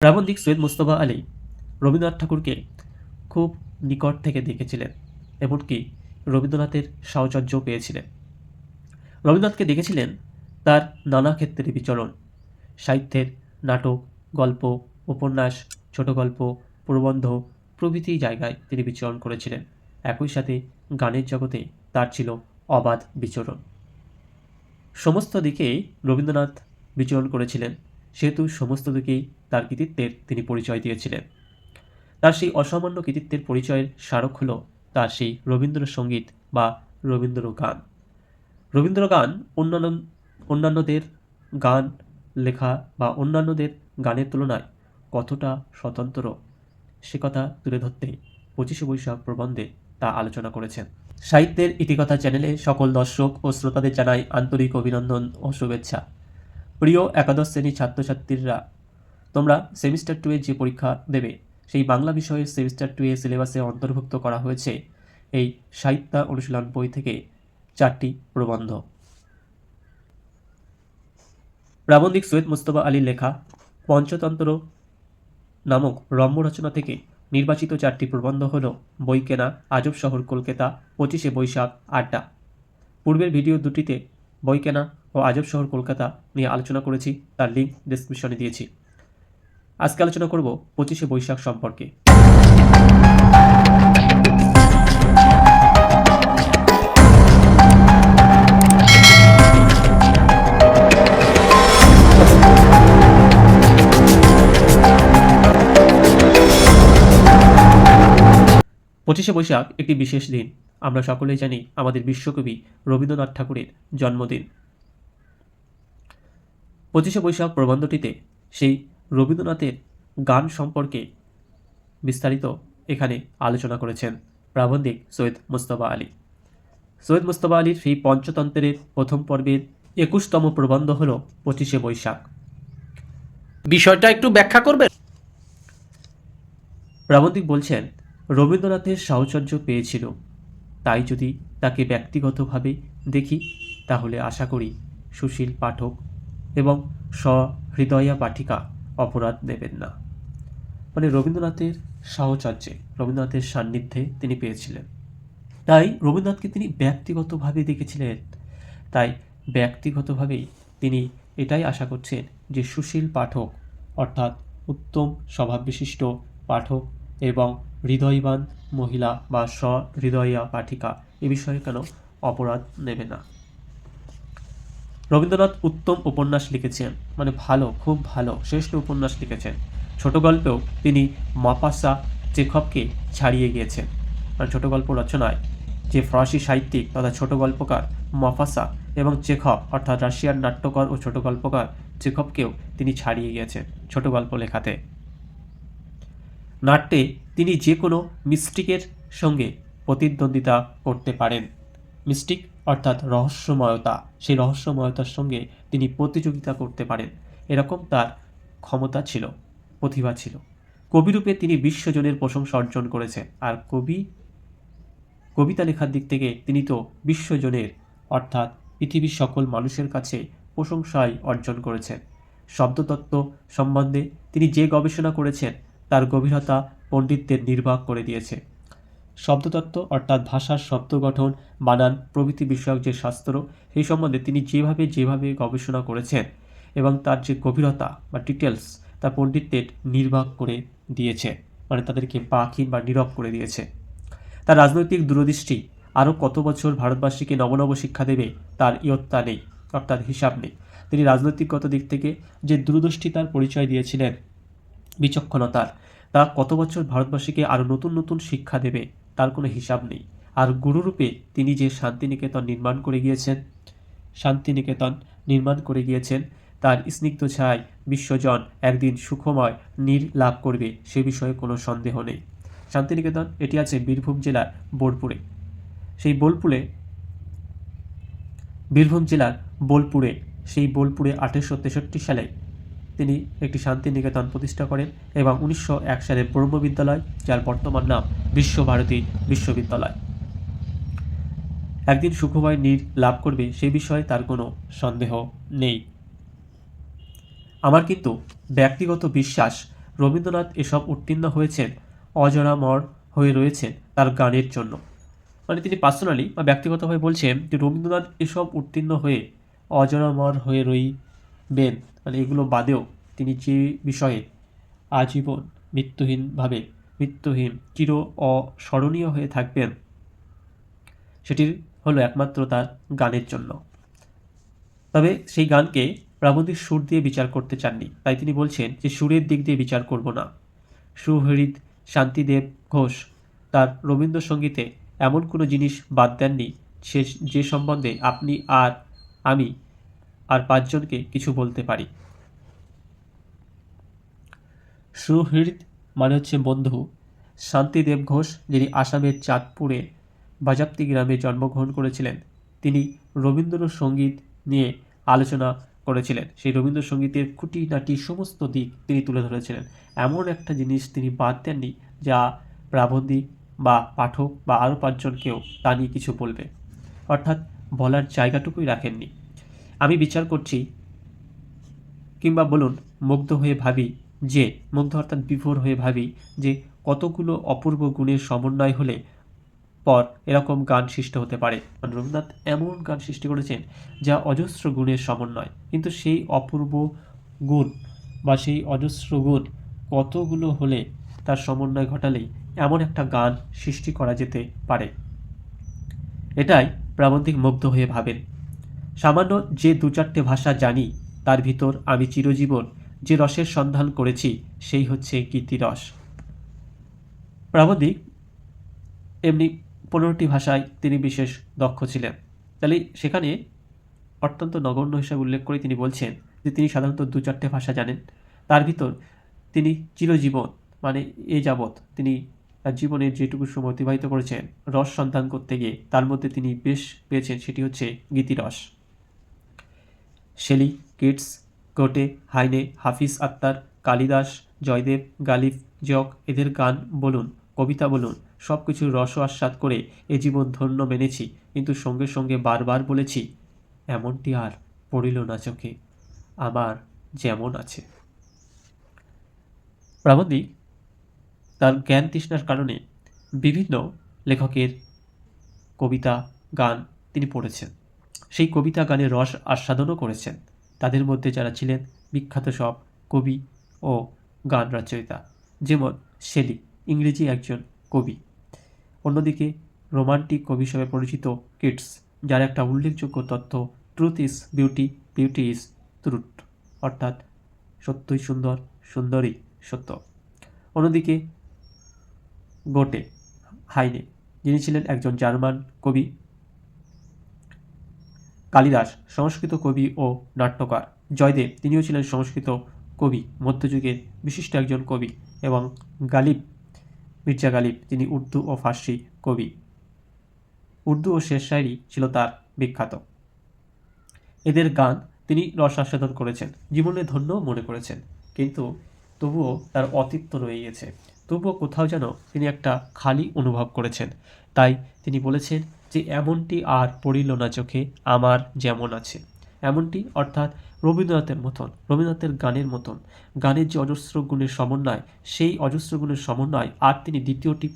প্রাবন্ধিক সৈয়দ মুস্তফা আলী রবীন্দ্রনাথ ঠাকুরকে খুব নিকট থেকে দেখেছিলেন, এমনকি রবীন্দ্রনাথের সাহচর্য পেয়েছিলেন। রবীন্দ্রনাথকে দেখেছিলেন তার নানা ক্ষেত্রে বিচরণ, সাহিত্যের নাটক, গল্প, উপন্যাস, ছোট গল্প, প্রবন্ধ প্রভৃতি জায়গায় তিনি বিচরণ করেছিলেন। একই সাথে গানের জগতে তার ছিল অবাধ বিচরণ। সমস্ত দিকেই রবীন্দ্রনাথ বিচরণ করেছিলেন। সেহেতু সমস্ত দিকেই তার কৃতিত্বের তিনি পরিচয় দিয়েছিলেন। তার সেই অসামান্য কৃতিত্বের পরিচয়ের স্মারক হল তার সেই রবীন্দ্রসঙ্গীত বা রবীন্দ্র গান রবীন্দ্র গান অন্যান্য, অন্যান্যদের গান, লেখা বা অন্যান্যদের গানের তুলনায় কতটা স্বতন্ত্র? সে কথা তুলে ধরতে পঁচিশে বৈশাখ প্রবন্ধে তা আলোচনা করেছেন। সাহিত্যের ইতিকথা চ্যানেলে সকল দর্শক ও শ্রোতাদের জানাই আন্তরিক অভিনন্দন ও শুভেচ্ছা। প্রিয় একাদশ শ্রেণির ছাত্রছাত্রীরা, তোমরা সেমিস্টার টু যে পরীক্ষা দেবে, সেই বাংলা বিষয়ের সেমিস্টার টু এ সিলেবাসে অন্তর্ভুক্ত করা হয়েছে। এই সাহিত্য অনুশীলন বই থেকে চারটি প্রবন্ধ। প্রাবন্ধিক সৈয়দ মুস্তফা আলীর লেখা পঞ্চতন্ত্র নামক রম্য রচনা থেকে নির্বাচিত চারটি প্রবন্ধ হল বই কেনা, আজব শহর, কলকাতা, পঁচিশে বৈশাখ, আড্ডা। পূর্বের ভিডিও দুটিতে বই কেনা ও আজব শহর কলকাতা নিয়ে আলোচনা করেছি, তার লিঙ্ক ডিসক্রিপশনে দিয়েছি। আজকে আলোচনা করব পঁচিশে বৈশাখ সম্পর্কে। পঁচিশে বৈশাখ একটি বিশেষ দিন। আমরা সকলেই জানি আমাদের বিশ্বকবি রবীন্দ্রনাথ ঠাকুরের জন্মদিন। পঁচিশে বৈশাখ প্রবন্ধটিতে সেই রবীন্দ্রনাথের গান সম্পর্কে বিস্তারিত এখানে আলোচনা করেছেন প্রাবন্ধিক সৈয়দ মুস্তফা আলী। সৈয়দ মুস্তফা আলীর সেই পঞ্চতন্ত্রের প্রথম পর্বের একুশতম প্রবন্ধ হল পঁচিশে বৈশাখ। বিষয়টা একটু ব্যাখ্যা করবেন? প্রাবন্ধিক বলছেন রবীন্দ্রনাথের সাহচর্য পেয়েছিল। তাই যদি তাকে ব্যক্তিগতভাবে দেখি, তাহলে আশা করি সুশীল পাঠক এবং সহৃদয়া পাঠিকা অপরাধ নেবেন না। মানে রবীন্দ্রনাথের সাহচর্যে, রবীন্দ্রনাথের সান্নিধ্যে তিনি পেয়েছিলেন। তাই রবীন্দ্রনাথকে তিনি ব্যক্তিগতভাবে দেখেছিলেন। তাই ব্যক্তিগতভাবেই তিনি এটাই আশা করছেন যে সুশীল পাঠক, অর্থাৎ উত্তম স্বভাববিশিষ্ট পাঠক এবং হৃদয়বান মহিলা বা সহৃদয়া পাঠিকা এ বিষয়ে কেন অপরাধ নেবে না? রবীন্দ্রনাথ উত্তম উপন্যাস লিখেছেন মানে ভালো, খুব ভালো, শ্রেষ্ঠ উপন্যাস লিখেছেন। ছোট গল্পেও তিনি মাপাসা চেখবকে ছাড়িয়ে গিয়েছেন। মানে ছোট গল্প রচনায় যে ফরাসি সাহিত্যিক তথা ছোট গল্পকার মাফাসা এবং চেখব, অর্থাৎ রাশিয়ার নাট্যকর ও ছোট গল্পকার চেখবকেও তিনি ছাড়িয়ে গিয়েছেন ছোট গল্প লেখাতে। নাট্যে তিনি যে কোনো মিস্টিকের সঙ্গে প্রতিদ্বন্দ্বিতা করতে পারেন। মিস্টিক অর্থাৎ রহস্যময়তা, সেই রহস্যময়তার সঙ্গে তিনি প্রতিযোগিতা করতে পারেন। এরকম তার ক্ষমতা ছিল, প্রতিভা ছিল। কবিরূপে তিনি বিশ্বজনের প্রশংসা অর্জন করেছেন। আর কবি, কবিতা লেখার দিক থেকে তিনি তো বিশ্বজনের, অর্থাৎ পৃথিবীর সকল মানুষের কাছে প্রশংসাই অর্জন করেছেন। শব্দতত্ত্ব সম্বন্ধে তিনি যে গবেষণা করেছেন, তার গভীরতা পণ্ডিতদের নির্বাক করে দিয়েছে। শব্দতত্ত্ব অর্থাৎ ভাষার শব্দ গঠন, বানান, প্রভৃতি বিষয়ক যে শাস্ত্র, সেই সম্বন্ধে তিনি যেভাবে যেভাবে গবেষণা করেছেন এবং তার যে গভীরতা বা ডিটেলস তা পণ্ডিতদের নির্বাক করে দিয়েছে মানে তাদেরকে বাকিন বা নীরব করে দিয়েছে। তার রাজনৈতিক দূরদৃষ্টি আরও কত বছর ভারতবাসীকে নবনব শিক্ষা দেবে, তার ইয়ত্তা নেই, অর্থাৎ হিসাব নেই। তিনি রাজনৈতিকগত দিক থেকে যে দূরদৃষ্টি তার পরিচয় দিয়েছিলেন, বিচক্ষণতার তা কত বছর ভারতবাসীকে আরও নতুন নতুন শিক্ষা দেবে তার কোনো হিসাব নেই। আর গুরুরূপে তিনি যে শান্তিনিকেতন নির্মাণ করে গিয়েছেন, শান্তিনিকেতন নির্মাণ করে গিয়েছেন, তার স্নিগ্ধ ছায় বিশ্বজন একদিন সুখময় নীর লাভ করবে সে বিষয়ে কোনো সন্দেহ নেই। শান্তিনিকেতন, এটি আছে বীরভূম জেলার বোলপুরে। সেই বোলপুরে, বীরভূম জেলার বোলপুরে, সেই বোলপুরে আঠেরোশো তেষট্টি সালে তিনি একটি শান্তিনিকেতন প্রতিষ্ঠা করেন এবং উনিশশো এক সালে ব্রহ্মবিদ্যালয় যার বর্তমান নাম বিশ্বভারতী বিশ্ববিদ্যালয়। একদিন সুখময় নীর লাভ করবে সে বিষয়ে তার কোনো সন্দেহ নেই। আমার কিন্তু ব্যক্তিগত বিশ্বাস, রবীন্দ্রনাথ এসব উত্তীর্ণ হয়েছেন, অজরামর হয়ে রয়েছেন তার গানের জন্য। মানে তিনি পার্সোনালি বা ব্যক্তিগতভাবে বলছেন যে রবীন্দ্রনাথ এসব উত্তীর্ণ হয়ে অজরামর হয়ে রইবেন মানে এগুলো বাদেও তিনি যে বিষয়ে আজীবন মৃত্যুহীনভাবে, মৃত্যুহীন, চির অস্মরণীয় হয়ে থাকবেন সেটি হলো একমাত্র তার গানের জন্য। তবে সেই গানকে প্রাবন্ধিক সুর দিয়ে বিচার করতে চাননি। তাই তিনি বলছেন যে সুরের দিক দিয়ে বিচার করব না। সুহৃদ শান্তিদেব ঘোষ তার রবীন্দ্রসঙ্গীতে এমন কোনো জিনিস বাদ দেননি, সে, যে সম্বন্ধে আপনি আর আমি আর পাঁচজনকে কিছু বলতে পারি। সুহৃদ মানে হচ্ছে বন্ধু। শান্তিদেব ঘোষ, যিনি আসামের চাঁদপুরে বাজাপ্তি গ্রামে জন্মগ্রহণ করেছিলেন, তিনি রবীন্দ্রসঙ্গীত নিয়ে আলোচনা করেছিলেন। সেই রবীন্দ্রসঙ্গীতের খুঁটিনাটি সমস্ত দিক তিনি তুলে ধরেছিলেন। এমন একটা জিনিস তিনি বাদ দেননি, যা প্রাবন্ধিক বা পাঠক বা আরও পাঁচজনকেও তা নিয়ে কিছু বলবে। অর্থাৎ বলার জায়গাটুকুই রাখেননি। আমি বিচার করছি। কিংবা বলুন, মুগ্ধ হয়ে ভাবি যে, মুগ্ধ অর্থাৎ বিভোর হয়ে ভাবি যে, কতগুলো অপূর্ব গুণের সমন্বয় হলে পর এরকম গান সৃষ্টি হতে পারে। মানে রবীন্দ্রনাথ এমন গান সৃষ্টি করেছেন যা অজস্র গুণের সমন্বয়। কিন্তু সেই অপূর্ব গুণ বা সেই অজস্র গুণ কতগুলো হলে তার সমন্বয় ঘটালেই এমন একটা গান সৃষ্টি করা যেতে পারে? এটাই প্রাবন্ধিক মুগ্ধ হয়ে ভাবেন। সামান্য যে দু চারটে ভাষা জানি, তার ভিতর আমি চিরজীবন যে রসের সন্ধান করেছি, সেই হচ্ছে গীতিরস প্রাবন্ধিক, এমনি পনেরোটি ভাষায় তিনি বিশেষ দক্ষ ছিলেন। তাহলে সেখানে অত্যন্ত নগণ্য হিসাবে উল্লেখ করে তিনি বলছেন যে তিনি সাধারণত দু চারটে ভাষা জানেন। তার ভিতর তিনি চিরজীবন মানে এ যাবৎ তিনি তার জীবনের যেটুকু সময় অতিবাহিত করেছেন, রস সন্ধান করতে গিয়ে তার মধ্যে তিনি বেশ পেয়েছেন, সেটি হচ্ছে গীতিরস শেলি, কিটস, কোটে, হাইনে, হাফিজ আত্মার কালিদাস, জয়দেব, গালিব, জক, এদের গান বলুন, কবিতা বলুন সব কিছুর রস আস্বাদ করে এ জীবন ধন্য মেনেছি, কিন্তু সঙ্গে সঙ্গে বারবার বলেছি, এমনটি আর পড়িল না চোখে, আমার যেমন আছে। প্রাবন্ধিক তার জ্ঞান তৃষ্ণার কারণে বিভিন্ন লেখকের কবিতা, গান তিনি পড়েছেন। সেই কবিতা গানে রস আস্বাদনও করেছেন। তাদের মধ্যে যারা ছিলেন বিখ্যাত সব কবি ও গান রচয়িতা, যেমন শেলি ইংরেজি একজন কবি। অন্যদিকে রোমান্টিক কবি হিসেবে পরিচিত কিটস, যার একটা উল্লেখযোগ্য তথ্য truth is beauty beauty is truth অর্থাৎ সত্যই সুন্দর, সুন্দরই সত্য। অন্যদিকে গোটে, হাইনে, যিনি ছিলেন একজন জার্মান কবি কালিদাস সংস্কৃত কবি ও নাট্যকার। জয়দেব তিনিও ছিলেন সংস্কৃত কবি, মধ্যযুগের বিশিষ্ট একজন কবি এবং গালিব, মির্জা গালিব তিনি উর্দু ও ফার্সি কবি। উর্দু ও শেষ শায়রি ছিল তার বিখ্যাত। এদের গান তিনি রস আস্বাদন করেছেন, জীবনে ধন্য মনে করেছেন, কিন্তু তবুও তার অতিত্ব রয়ে গেছে। তবুও কোথাও যেন তিনি একটা খালি অনুভব করেছেন। তাই তিনি বলেছেন যে এমনটি আর পড়িল না চোখে, আমার যেমন আছে। এমনটি অর্থাৎ রবীন্দ্রনাথের মতন, রবীন্দ্রনাথের গানের মতন। গানের যে অজস্র গুণের সমন্বয়, সেই অজস্র গুণের সমন্বয় আর তিনি দ্বিতীয়টি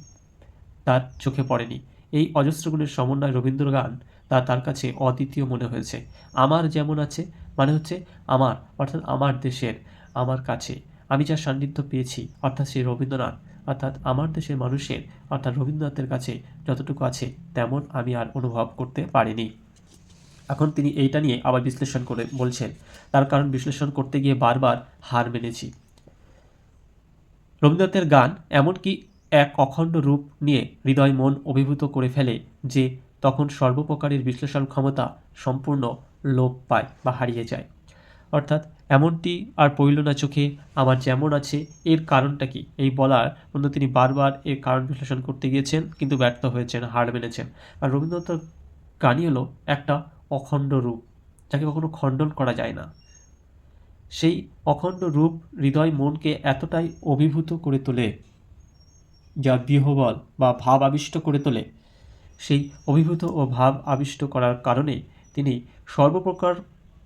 তার চোখে পড়েনি। এই অজস্র গুণের সমন্বয় রবীন্দ্র গান তা তার কাছে অদ্বিতীয় মনে হয়েছে। আমার যেমন আছে মানে হচ্ছে আমার, অর্থাৎ আমার দেশের, আমার কাছে। আমি যার সান্নিধ্য পেয়েছি, অর্থাৎ সেই রবীন্দ্রনাথ অর্থাৎ আমার দেশের মানুষের, অর্থাৎ রবীন্দ্রনাথের কাছে যতটুকু আছে, তেমন আমি আর অনুভব করতে পারিনি। এখন তিনি এইটা নিয়ে আবার বিশ্লেষণ করে বলছেন, তার কারণ বিশ্লেষণ করতে গিয়ে বারবার হার মেনেছি। রবীন্দ্রনাথের গান এমনকি এক অখণ্ড রূপ নিয়ে হৃদয় মন অভিভূত করে ফেলে যে তখন সর্বপ্রকারের বিশ্লেষণ ক্ষমতা সম্পূর্ণ লোপ পায় বা হারিয়ে যায়। অর্থাৎ এমনটি আর পড়ল না চোখে, আমার যেমন আছে, এর কারণটা কি? এই বলার মধ্যে তিনি বারবার এর কারণ বিশ্লেষণ করতে গিয়েছেন, কিন্তু ব্যর্থ হয়েছেন, হার মেনেছেন। আর রবীন্দ্রনাথের গানই হলো একটা অখণ্ড রূপ, যাকে কখনো খণ্ডন করা যায় না। সেই অখণ্ড রূপ হৃদয় মনকে এতটাই অভিভূত করে তোলে, যা বিহবল বা ভাব আবিষ্ট করে তোলে। সেই অভিভূত ও ভাব আবিষ্ট করার কারণে তিনি সর্বপ্রকার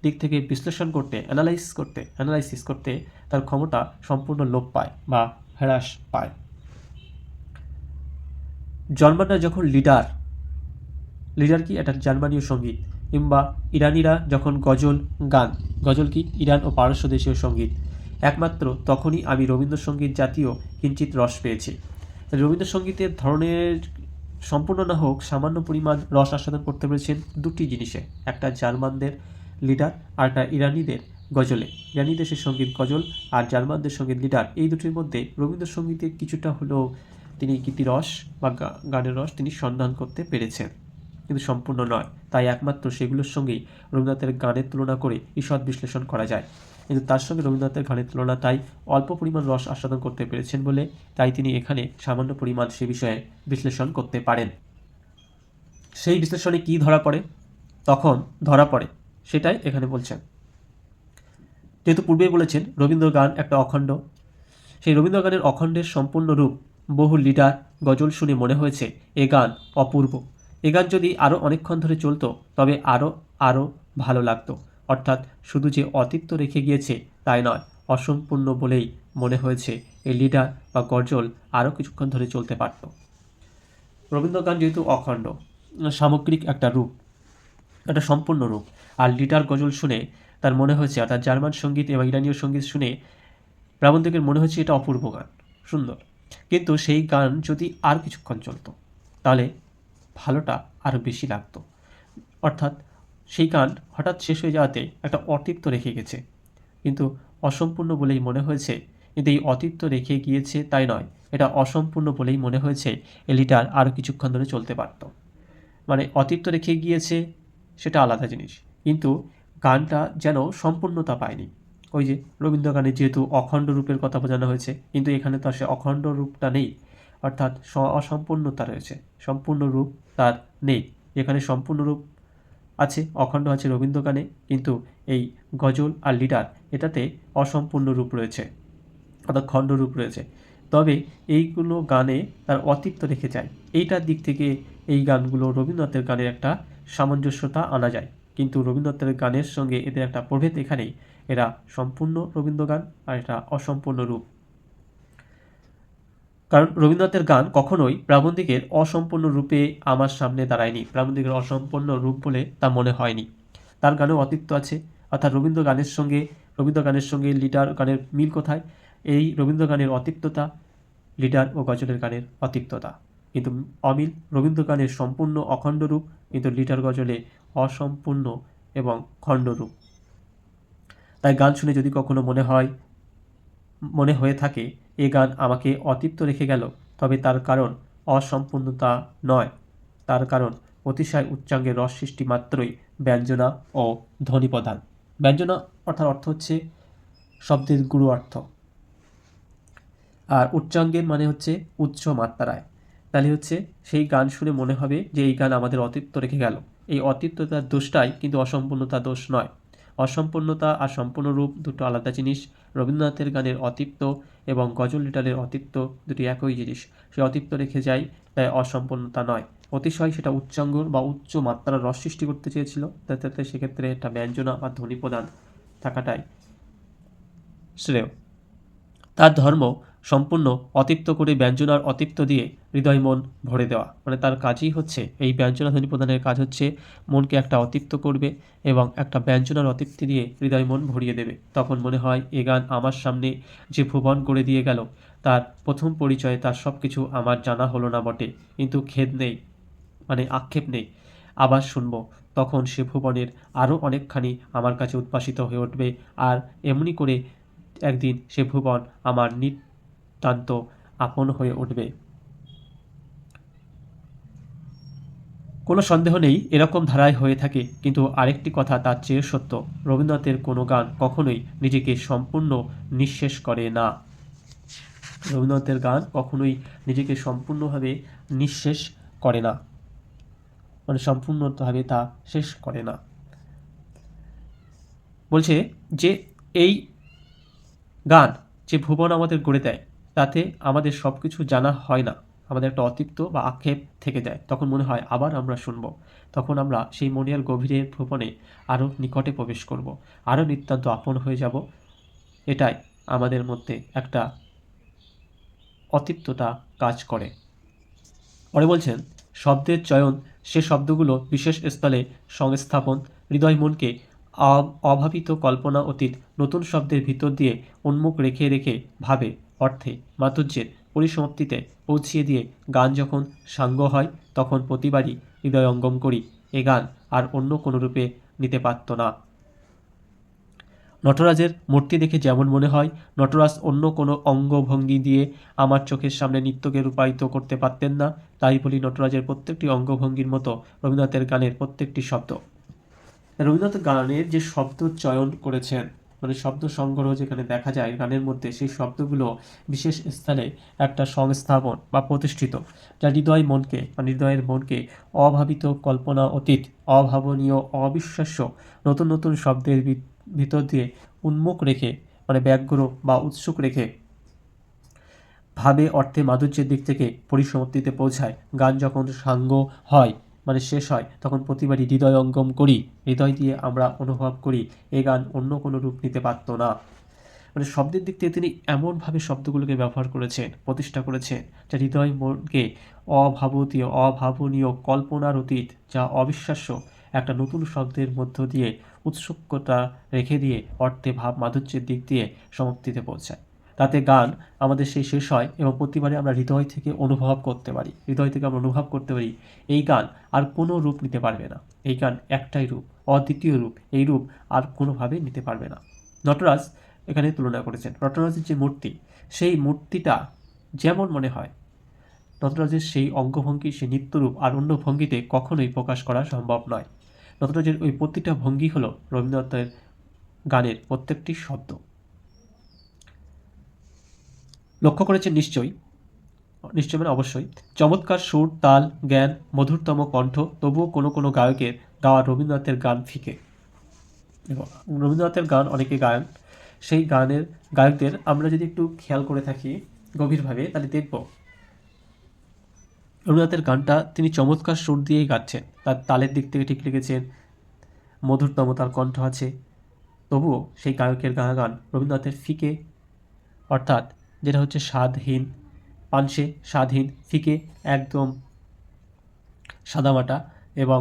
দিক থেকে বিশ্লেষণ করতে অ্যানালাইজ করতে অ্যানালাইসিস করতে তার ক্ষমতা সম্পূর্ণ লোপ পায় বা হ্রাস পায়। জার্মানরা যখন লিডার লিডার কি? একটা জার্মানীয় সংগীত। কিংবা ইরানিরা যখন গজল গান, গজল কি? ইরান ও পারস্য দেশীয় সংগীত। একমাত্র তখনই আমি রবীন্দ্রসঙ্গীত জাতীয় কিঞ্চিত রস পেয়েছি। রবীন্দ্রসঙ্গীতের ধরনের সম্পূর্ণ না হোক, সামান্য পরিমাণ রস আস্বাদন করতে পেরেছেন দুটি জিনিসে। একটা জার্মানদের লিডার আর একটা ইরানিদের গজলে। ইরানি দেশের সংগীত গজল আর জার্মানদের সংগীত লিডার, এই দুটির মধ্যে রবীন্দ্রসঙ্গীতের কিছুটা হলেও তিনি গীতিরস বা গানের রস তিনি সন্ধান করতে পেরেছেন। কিন্তু সম্পূর্ণ নয়, তাই একমাত্র সেগুলোর সঙ্গেই রবীন্দ্রনাথের গানের তুলনা করে ঈষৎ বিশ্লেষণ করা যায়। কিন্তু তার সঙ্গে রবীন্দ্রনাথের গানের তুলনা তাই অল্প পরিমাণ রস আস্বাদন করতে পেরেছেন বলে তাই তিনি এখানে সামান্য পরিমাণ সে বিষয়ে বিশ্লেষণ করতে পারেন। সেই বিশ্লেষণে কি ধরা পড়ে? তখন ধরা পড়ে সেটাই এখানে বলছেন। যেহেতু পূর্বেই বলেছেন, রবীন্দ্র গান একটা অখণ্ড। সেই রবীন্দ্র গানের অখণ্ডের সম্পূর্ণ রূপ বহু লিডার গজল শুনে মনে হয়েছে, এ গান অপূর্ব। এ গান যদি আরও অনেকক্ষণ ধরে চলতো, তবে আরও আরও ভালো লাগতো। অর্থাৎ শুধু যে অতিত্ব রেখে গিয়েছে তাই নয়, অসম্পূর্ণ বলেই মনে হয়েছে এই লিডার বা গজল আরও কিছুক্ষণ ধরে চলতে পারত। রবীন্দ্র গান যেহেতু অখণ্ড, সামগ্রিক একটা রূপ একটা সম্পূর্ণ রূপ। আর লিটার গজল শুনে তার মনে হয়েছে অর্থাৎ জার্মান সংগীত এবং ইরানীয় সংগীত শুনে প্রাবন্ধিকের মনে হচ্ছে এটা অপূর্ব গান। সুন্দর। কিন্তু সেই গান যদি আর কিছুক্ষণ চলতো, তাহলে ভালোটা আরও বেশি লাগতো। অর্থাৎ সেই গান হঠাৎ শেষ হয়ে যাওয়াতে একটা অতিত্ব রেখে গেছে। কিন্তু অসম্পূর্ণ বলেই মনে হয়েছে, কিন্তু এই অতিত্ব রেখে গিয়েছে তাই নয়, এটা অসম্পূর্ণ বলেই মনে হয়েছে এই লিটার আরও কিছুক্ষণ ধরে চলতে পারত। মানে অতিত্ব রেখে গিয়েছে সেটা আলাদা জিনিস। কিন্তু গানটা যেন সম্পূর্ণতা পায়নি। ওই যে রবীন্দ্র গানে যেহেতু অখণ্ড রূপের কথা বোঝানো হয়েছে, কিন্তু এখানে তো সে অখণ্ড রূপটা নেই। অর্থাৎ অসম্পূর্ণতা রয়েছে। সম্পূর্ণ রূপ তার নেই। এখানে সম্পূর্ণ রূপ আছে, অখণ্ড আছে রবীন্দ্র গানে, কিন্তু এই গজল আর লিডার এটাতে অসম্পূর্ণ রূপ রয়েছে। অর্থাৎ খণ্ড রূপ রয়েছে। তবে এইগুলো গানে তার অতিত্ব রেখে যায়। এইটার দিক থেকে এই গানগুলো রবীন্দ্রনাথের গানের একটা সামঞ্জস্যতা আনা যায়। কিন্তু রবীন্দ্রনাথের গানের সঙ্গে এদের একটা প্রভেদ এখানেই। এরা সম্পূর্ণ রবীন্দ্র গান আর এটা অসম্পূর্ণ রূপ। কারণ রবীন্দ্রনাথের গান কখনোই প্রাবন্ধিকের অসম্পূর্ণ রূপে আমার সামনে দাঁড়ায়নি। প্রাবন্ধিকের অসম্পূর্ণ রূপ বলে তা মনে হয়নি। তার গানেও অতিত্ব আছে। অর্থাৎ রবীন্দ্র গানের সঙ্গে রবীন্দ্র গানের সঙ্গে লিডার গানের মিল কোথায়? এই রবীন্দ্র গানের অতিক্ততা লিডার ও গজলের গানের অতিক্ততা কিন্তু অমিল রবীন্দ্র গানের সম্পূর্ণ অখণ্ড রূপ কিন্তু লিটার গজলে অসম্পূর্ণ এবং খণ্ডরূপ। তাই গান শুনে যদি কখনো মনে হয়, মনে হয়ে থাকে, এ গান আমাকে অতৃপ্ত রেখে গেল, তবে তার কারণ অসম্পূর্ণতা নয়। তার কারণ অতিশয় উচ্চাঙ্গের রস সৃষ্টি মাত্রই ব্যঞ্জনা ও ধ্বনি প্রধান। ব্যঞ্জনা অর্থাৎ অর্থ হচ্ছে শব্দের গুরু অর্থ আর উচ্চাঙ্গের মানে হচ্ছে উচ্চ মাত্রায়। তাহলে হচ্ছে সেই গান শুনে মনে হবে যে এই গান আমাদের অতিত্ব রেখে গেল। এই অতিত্বতার দোষটাই, কিন্তু অসম্পূর্ণতা দোষ নয়। অসম্পূর্ণতা আর সম্পূর্ণ রূপ দুটো আলাদা জিনিস। রবীন্দ্রনাথের গানের অতিত্ব এবং গজল লিটারের অতিত্ব দুটি একই জিনিস। সে অতিত্ব রেখে যায়, তাই অসম্পূর্ণতা নয়। অতিশয় সেটা উচ্চাঙ্গ বা উচ্চ মাত্রার রস সৃষ্টি করতে চেয়েছিল তাতে সেক্ষেত্রে একটা ব্যঞ্জনা বা ধ্বনি প্রদান থাকাটাই শ্রেয়। তার ধর্ম সম্পূর্ণ অতিপ্ত করে ব্যঞ্জনার অতিপ্ত দিয়ে হৃদয় মন ভরে দেওয়া। মানে তার কাজই হচ্ছে এই ব্যঞ্জনা ধ্বনি প্রদানের কাজ হচ্ছে মনকে একটা অতিপ্ত করবে এবং একটা ব্যঞ্জনার অতিপ্তি দিয়ে হৃদয় মন ভরিয়ে দেবে। তখন মনে হয় এ গান আমার সামনে যে ভুবন করে দিয়ে গেল, তার প্রথম পরিচয়ে তার সব কিছু আমার জানা হলো না বটে। কিন্তু খেদ নেই মানে আক্ষেপ নেই। আবার শুনব, তখন সে ভুবনের আরও অনেকখানি আমার কাছে উদ্ভাসিত হয়ে উঠবে। আর এমনি করে একদিন সে ভুবন আমার নিতান্ত আপন হয়ে উঠবে। কোনো সন্দেহ নেই, এরকম ধারায় হয়ে থাকে, কিন্তু আরেকটি কথা তার চেয়ে সত্য। রবীন্দ্রনাথের কোনো গান কখনোই নিজেকে সম্পূর্ণ নিঃশেষ করে না। রবীন্দ্রনাথের গান কখনোই নিজেকে সম্পূর্ণভাবে নিঃশেষ করে না। মানে সম্পূর্ণভাবে তা শেষ করে না। বলছে যে, এই গান যে ভুবন আমাদের গড়ে দেয় তাতে আমাদের সব কিছু জানা হয় না। আমাদের একটা অতিপ্ত বা আক্ষেপ থেকে যায়। তখন মনে হয় আবার আমরা শুনব। তখন আমরা সেই মনের গভীরের ভ্রমণে আরও নিকটে প্রবেশ করব। আরও নিতান্ত আপন হয়ে যাব। এটাই আমাদের মধ্যে একটা অতিপ্ততা কাজ করে। পরে বলছেন, শব্দের চয়ন, সে শব্দগুলো বিশেষ স্থলে সংস্থাপন, হৃদয় মনকে অভাবিত কল্পনা অতীত নতুন শব্দের ভিতর দিয়ে উন্মুখ রেখে রেখে ভাবে। অর্থে মাধুর্যের পরিসমাপ্তিতে পৌঁছিয়ে দিয়ে গান যখন সাঙ্গ হয়, তখন প্রতিবারই হৃদয় অঙ্গম করি। এ গান আর অন্য কোনো রূপে নিতে পারত না। নটরাজের মূর্তি দেখে যেমন মনে হয়, নটরাজ অন্য কোনো অঙ্গভঙ্গি দিয়ে আমার চোখের সামনে নৃত্যকে রূপায়িত করতে পারতেন না। তাই বলি নটরাজের প্রত্যেকটি অঙ্গভঙ্গির মতো রবীন্দ্রনাথের গানের প্রত্যেকটি শব্দ। রবীন্দ্রনাথ গানের যে শব্দ চয়ন করেছেন মানে শব্দ সংগ্রহ যেখানে দেখা যায় গানের মধ্যে সেই শব্দগুলো বিশেষ স্থানে একটা সংস্থাপন বা প্রতিষ্ঠিত, যা হৃদয় মনকে মানে হৃদয়ের মনকে অভাবিত কল্পনা অতীত, অভাবনীয়, অবিশ্বাস্য নতুন নতুন শব্দের ভিতর দিয়ে উন্মুখ রেখে মানে ব্যগ্র বা উৎসুক রেখে ভাবে অর্থে মাধুর্যের দিক থেকে পরিসমাপ্তিতে পৌঁছায়। গান যখন সাঙ্গ হয় মানে শেষ হয়, তখন প্রতিবারই হৃদয় অঙ্গম করি, হৃদয় দিয়ে আমরা অনুভব করি, এ গান অন্য কোনো রূপ নিতে পারত না। মানে শব্দের দিক থেকে তিনি এমনভাবে শব্দগুলোকে ব্যবহার করেছেন, প্রতিষ্ঠা করেছেন, যা হৃদয় মনকে অভাবতীয়, অভাবনীয় কল্পনার অতীত যা অবিশ্বাস্য একটা নতুন শব্দের মধ্য দিয়ে উৎসুকতা রেখে দিয়ে অর্থে ভাব মাধুর্যের দিক দিয়ে সমাপ্তিতে পৌঁছায়। তাতে গান আমাদের সেই শেষ হয় এবং প্রতিবারে আমরা হৃদয় থেকে অনুভব করতে পারি। হৃদয় থেকে আমরা অনুভব করতে পারি, এই গান আর কোনো রূপ নিতে পারবে না। এই গান একটাই রূপ, অদ্বিতীয় রূপ, এই রূপ আর কোনোভাবে নিতে পারবে না। নটরাজ এখানে তুলনা করেছেন। নটরাজের যে মূর্তি, সেই মূর্তিটা যেমন মনে হয়, নটরাজের সেই অঙ্গভঙ্গি, সেই নৃত্যরূপ আর অন্য ভঙ্গিতে কখনোই প্রকাশ করা সম্ভব নয়। নটরাজের ওই প্রতিটা ভঙ্গি হলো রবীন্দ্রনাথের গানের প্রত্যেকটি শব্দ। লক্ষ্য করেছেন নিশ্চয়ই। নিশ্চয় মানে অবশ্যই। চমৎকার সুর, তাল, জ্ঞান, মধুরতম কণ্ঠ, তবুও কোনো কোনো গায়কের গাওয়া রবীন্দ্রনাথের গান ফিকে। রবীন্দ্রনাথের গান অনেকে গায়ন সেই গানের গায়কদের আমরা যদি একটু খেয়াল করে থাকি গভীরভাবে, তাহলে দেখব। রবীন্দ্রনাথের গানটা তিনি চমৎকার সুর দিয়েই গাচ্ছেন। তার তালের দিক থেকে ঠিক লিখেছেন, মধুরতম তার কণ্ঠ আছে। তবুও সেই গায়কের গান গান রবীন্দ্রনাথের ফিকে। অর্থাৎ যেটা হচ্ছে স্বাদহীন, পানসে স্বাধীন ফিকে একদম সাদামাটা এবং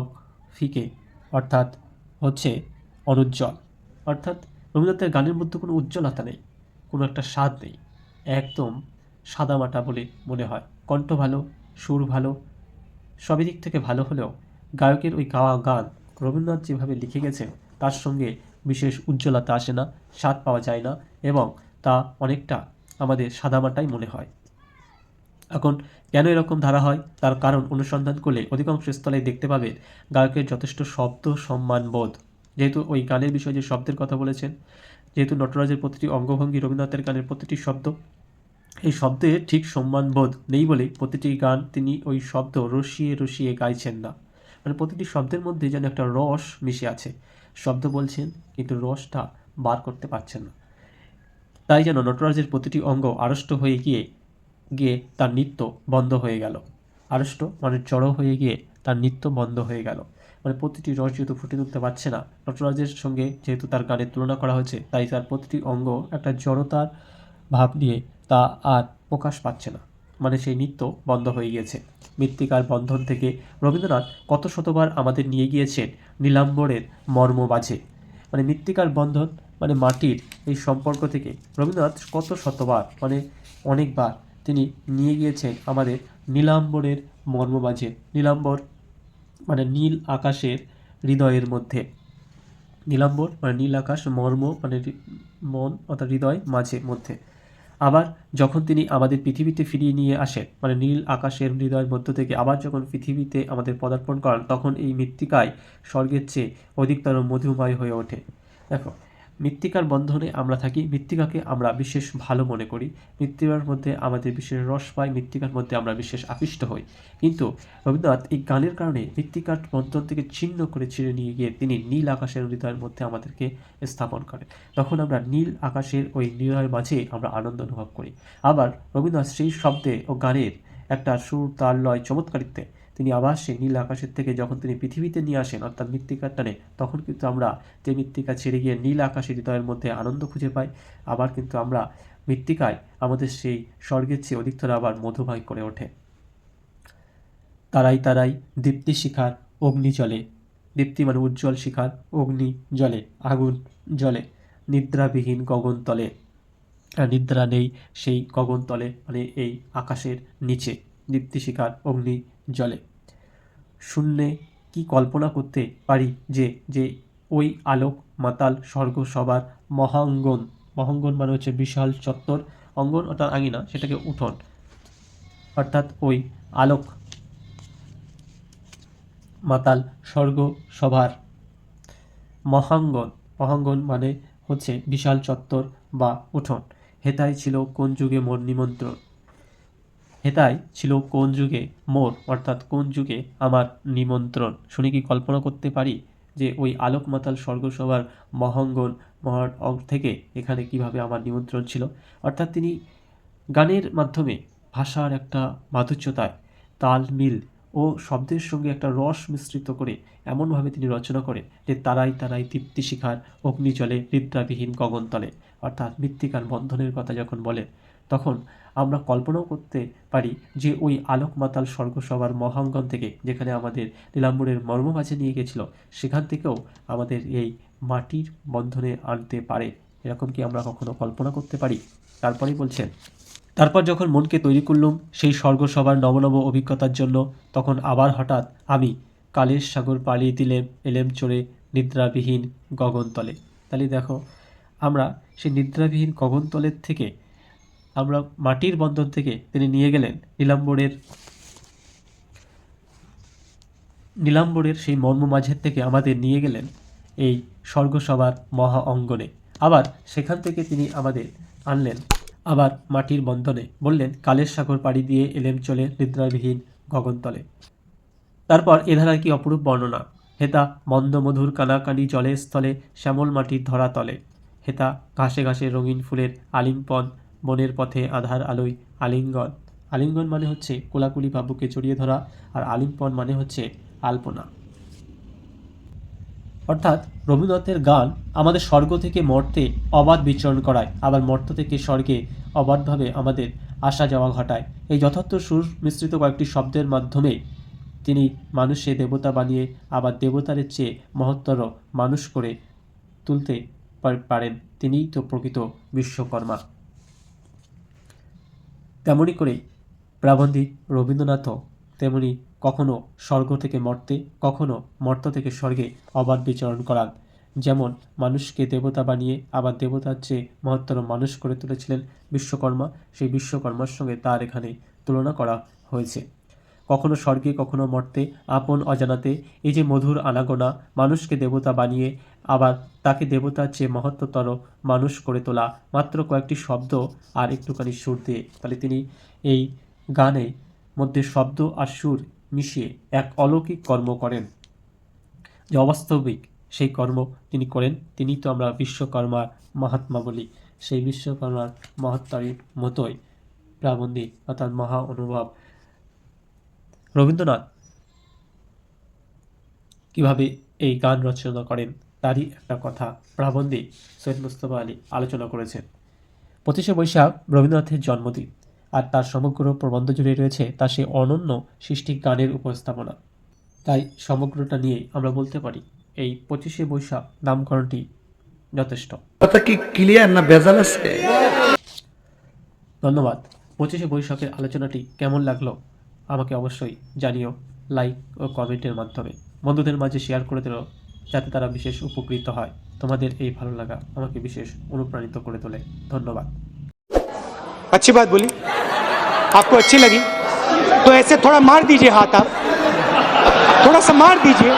ফিকে, অর্থাৎ হচ্ছে অনুজ্জ্বল অর্থাৎ রবীন্দ্রনাথের গানের মধ্যে কোনো উজ্জ্বলতা নেই, কোনো একটা স্বাদ নেই, একদম সাদামাটা বলে মনে হয়। কণ্ঠ ভালো, সুর ভালো, সবই দিক থেকে ভালো হলেও গায়কের ওই গাওয়া গান রবীন্দ্রনাথ যেভাবে লিখে গেছেন, তার সঙ্গে বিশেষ উজ্জ্বলতা আসে না, স্বাদ পাওয়া যায় না এবং তা অনেকটা আমাদের সাদামাটাই মনে হয়। এখন কেন এরকম ধারা হয়? তার কারণ অনুসন্ধান করলে অধিকাংশ স্থলে দেখতে পাবেন গায়কের যথেষ্ট শব্দ, সম্মান, বোধ। যেহেতু ওই গানের বিষয়ে যে শব্দের কথা বলেছেন, যেহেতু নটরাজের প্রতিটি অঙ্গভঙ্গি রবীন্দ্রনাথের গানের প্রতিটি শব্দ, এই শব্দে ঠিক সম্মানবোধ নেই বলে প্রতিটি গান তিনি ওই শব্দ রসিয়ে রসিয়ে গাইছেন না। মানে প্রতিটি শব্দের মধ্যে যেন একটা রস মিশে আছে। শব্দ বলছেন, কিন্তু রসটা বার করতে পারছেন না। তাই যেন নটরাজের প্রতিটি অঙ্গ আড়ষ্ট হয়ে গিয়ে গিয়ে তার নৃত্য বন্ধ হয়ে গেল। আড়ষ্ট মানে জড়ো হয়ে গিয়ে তার নৃত্য বন্ধ হয়ে গেল। মানে প্রতিটি রস যেহেতু ফুটে তুলতে পারছে না, নটরাজের সঙ্গে যেহেতু তার গানের তুলনা করা হয়েছে, তাই তার প্রতিটি অঙ্গ একটা জড়তার ভাব নিয়ে তা আর প্রকাশ পাচ্ছে না। মানে সেই নৃত্য বন্ধ হয়ে গিয়েছে। মৃত্তিকার বন্ধন থেকে রবীন্দ্রনাথ কত শতবার আমাদের নিয়ে গিয়েছেন নীলাম্বরের মর্ম বাজে। মানে মৃত্তিকার বন্ধন মানে মাটির এই সম্পর্ক থেকে রবীন্দ্রনাথ কত শতবার মানে অনেকবার তিনি নিয়ে গিয়েছেন আমাদের নীলাম্বরের মর্মবাজে নীলাম্বর মানে নীল আকাশের হৃদয়ের মধ্যে। নীলাম্বর মানে নীল আকাশ, মর্ম মানে মন অর্থাৎ হৃদয় মাঝে, মধ্যে। আবার যখন তিনি আমাদের পৃথিবীতে ফিরিয়ে নিয়ে আসেন মানে নীল আকাশের হৃদয়ের মধ্য থেকে আবার যখন পৃথিবীতে আমাদের পদার্পণ করান, তখন এই মৃত্তিকায় স্বর্গের চেয়ে অধিকতর মধুময় হয়ে ওঠে। দেখো মৃত্তিকার বন্ধনে আমরা থাকি, মৃত্তিকাকে আমরা বিশেষ ভালো মনে করি, মৃত্তিকার মধ্যে আমাদের বিশেষ রস পাই, মৃত্তিকার মধ্যে আমরা বিশেষ আকৃষ্ট হই। কিন্তু রবীন্দ্রনাথ এই গানের কারণে মৃত্তিকার বন্ধন থেকে ছিন্ন করে ছিঁড়ে নিয়ে গিয়ে তিনি নীল আকাশের হৃদয়ের মধ্যে আমাদেরকে স্থাপন করেন। তখন আমরা নীল আকাশের ওই হৃদয়ের মাঝে আমরা আনন্দ অনুভব করি। আবার রবীন্দ্রনাথ সেই শব্দে ও গানের একটা সুর, তাল, লয়, চমৎকারিত্বে তিনি আবার সেই নীল আকাশের থেকে যখন তিনি পৃথিবীতে নিয়ে আসেন, অর্থাৎ মৃত্তিকার টানে, তখন কিন্তু আমরা যে মৃত্তিকা ছেড়ে গিয়ে নীল আকাশের হৃদয়ের মধ্যে আনন্দ খুঁজে পাই। আবার কিন্তু আমরা মৃত্তিকায় আমাদের সেই স্বর্গের চেয়ে অধিকতর আবার মধুময় করে ওঠে। তারাই তারাই দীপ্তি শিখার অগ্নি জলে। দীপ্তি মানে উজ্জ্বল শিখার অগ্নি জলে, আগুন জলে, নিদ্রাবিহীন গগনতলে আর নিদ্রা নেই সেই গগনতলে মানে এই আকাশের নিচে। দীপ্তি শিখার অগ্নি জলে। শূন্যে কি কল্পনা করতে পারি যে যে ওই আলোক মাতাল স্বর্গ সবার মহাঙ্গন। মহাঙ্গন মানে হচ্ছে বিশাল চত্বর। অঙ্গন অর্থাৎ আঙিনা, সেটাকে উঠোন। অর্থাৎ ওই আলোক মাতাল স্বর্গ সভার মহাঙ্গন। মহাঙ্গন মানে হচ্ছে বিশাল চত্বর বা উঠোন। হেতায় ছিল কোন যুগে মোর নিমন্ত্রণ। হেতায় ছিল কোন যুগে মোর, অর্থাৎ কোন যুগে আমার নিমন্ত্রণ? শুনে কি কল্পনা করতে পারি যে ওই আলোক মাতাল স্বর্গসভার মহাঙ্গন মহান অং থেকে এখানে কীভাবে আমার নিমন্ত্রণ ছিল? অর্থাৎ তিনি গানের মাধ্যমে ভাষার একটা মাধুর্যতায় তাল মিল ও শব্দের সঙ্গে একটা রস মিশ্রিত করে এমনভাবে তিনি রচনা করে যে তারাই তারাই দীপ্তি শিখার অগ্নিজলে নিদ্রাবিহীন গগনতলে, অর্থাৎ মৃত্তিকার বন্ধনের কথা যখন বলে তখন আমরা কল্পনাও করতে পারি যে ওই আলোক মাতাল স্বর্গসভার মহাঙ্গন থেকে যেখানে আমাদের নীলাম্বরের মর্ম মাঝে নিয়ে গেছিল সেখান থেকেও আমাদের এই মাটির বন্ধনে আনতে পারে। এরকম কি আমরা কখনো কল্পনা করতে পারি? তারপরেই বলছেন, তারপর যখন মনকে তৈরি করলুম সেই স্বর্গসভার নবনব অভিজ্ঞতার জন্য, তখন আবার হঠাৎ আমি কালের সাগর পালিয়ে দিলেম, এলেম চড়ে নিদ্রাবিহীন গগনতলে। তাহলে দেখো, আমরা সেই নিদ্রাবিহীন গগনতলের থেকে আমরা মাটির বন্ধন থেকে তিনি নিয়ে গেলেন নীলাম্বরের নীলাম্বরের সেই মর্ম মাঝের থেকে আমাদের নিয়ে গেলেন এই স্বর্গসভার মহা অঙ্গনে। আবার সেখান থেকে তিনি আমাদের আনলেন। আবার মাটির বন্ধনে বললেন, কালের সাগর পাড়ি দিয়ে এলেম চলে নিদ্রাবিহীন গগনতলে। তারপর এ ধারার কি অপরূপ বর্ণনা? হেতা মন্দ মধুর কানাকানি জলের স্থলে শ্যামল মাটির ধরা তলে হেতা ঘাসে ঘাসে রঙিন ফুলের আলিম্পন বনের পথে আধার আলোয় আলিঙ্গন। আলিঙ্গন মানে হচ্ছে কোলাকুলি বাবুকে জড়িয়ে ধরা, আর আলিম্পন মানে হচ্ছে আলপনা। অর্থাৎ রবীন্দ্রনাথের গান আমাদের স্বর্গ থেকে মর্তে অবাধ বিচরণ করায়, আবার মর্ত থেকে স্বর্গে অবাধভাবে আমাদের আসা যাওয়া ঘটায়। এই যথার্থ সুর মিশ্রিত কয়েকটি শব্দের মাধ্যমে তিনি মানুষে দেবতা বানিয়ে, আবার দেবতার চেয়ে মহত্তর মানুষ করে তুলতে পার- পারেন। তিনিই তো প্রকৃত বিশ্বকর্মা। তেমনি করেই প্রাবন্ধিক রবীন্দ্রনাথও তেমনি কখনো স্বর্গ থেকে মর্তে, কখনো মর্ত থেকে স্বর্গে অবাধ বিচরণ করান। যেমন মানুষকে দেবতা বানিয়ে আবার দেবতার চেয়ে মহত্তর মানুষ করে তুলেছিলেন বিশ্বকর্মা, সেই বিশ্বকর্মার সঙ্গে তার এখানে তুলনা করা হয়েছে। কখনো স্বর্গে, কখনো মর্তে, আপন অজানাতে, এই যে মধুর আনাগোনা, মানুষকে দেবতা বানিয়ে, আবার তাকে দেবতার চেয়ে মহত্বতর মানুষ করে তোলা। মাত্র কয়েকটি শব্দ আর একটুখানি সুর দিয়ে। তাহলে তিনি এই গানে মধ্যে শব্দ আর সুর মিশিয়ে এক অলৌকিক কর্ম করেন। যে অবাস্তবিক সেই কর্ম তিনি করেন। তিনি তো আমরা বিশ্বকর্মার মহাত্মা বলি। সেই বিশ্বকর্মার মহাত্মারির মতোই প্রাবন্ধিক অর্থাৎ মহা অনুভব। রবীন্দ্রনাথ। কীভাবে এই গান রচনা করেন তারই একটা কথা প্রাবন্ধিক সৈয়দ মুস্তফা আলী আলোচনা করেছেন। পঁচিশে বৈশাখ রবীন্দ্রনাথের জন্মদিন আর তার সমগ্র প্রবন্ধ জুড়ে রয়েছে তার সেই অনন্য সৃষ্টি গানের উপস্থাপনা। তাই সমগ্রটা নিয়ে আমরা বলতে পারি এই পঁচিশে বৈশাখ নামকরণটি যথেষ্ট। কথা কি ক্লিয়ার না ভেজাল আছে? ধন্যবাদ। পঁচিশে বৈশাখের আলোচনাটি কেমন লাগল? আমাকে অবশ্যই জানিও লাইক ও কমেন্টের মাধ্যমে বন্ধুদের মাঝে শেয়ার করে দিও যাতে তারা বিশেষ উপকৃত হয় তোমাদের এই ভালো লাগা আমাকে বিশেষ অনুপ্রাণিত করে তোলে ধন্যবাদ अच्छी बात बोली आपको अच्छी लगी तो ऐसे थोड़ा मार दीजिए हाथ आप थोड़ा सा मार दीजिए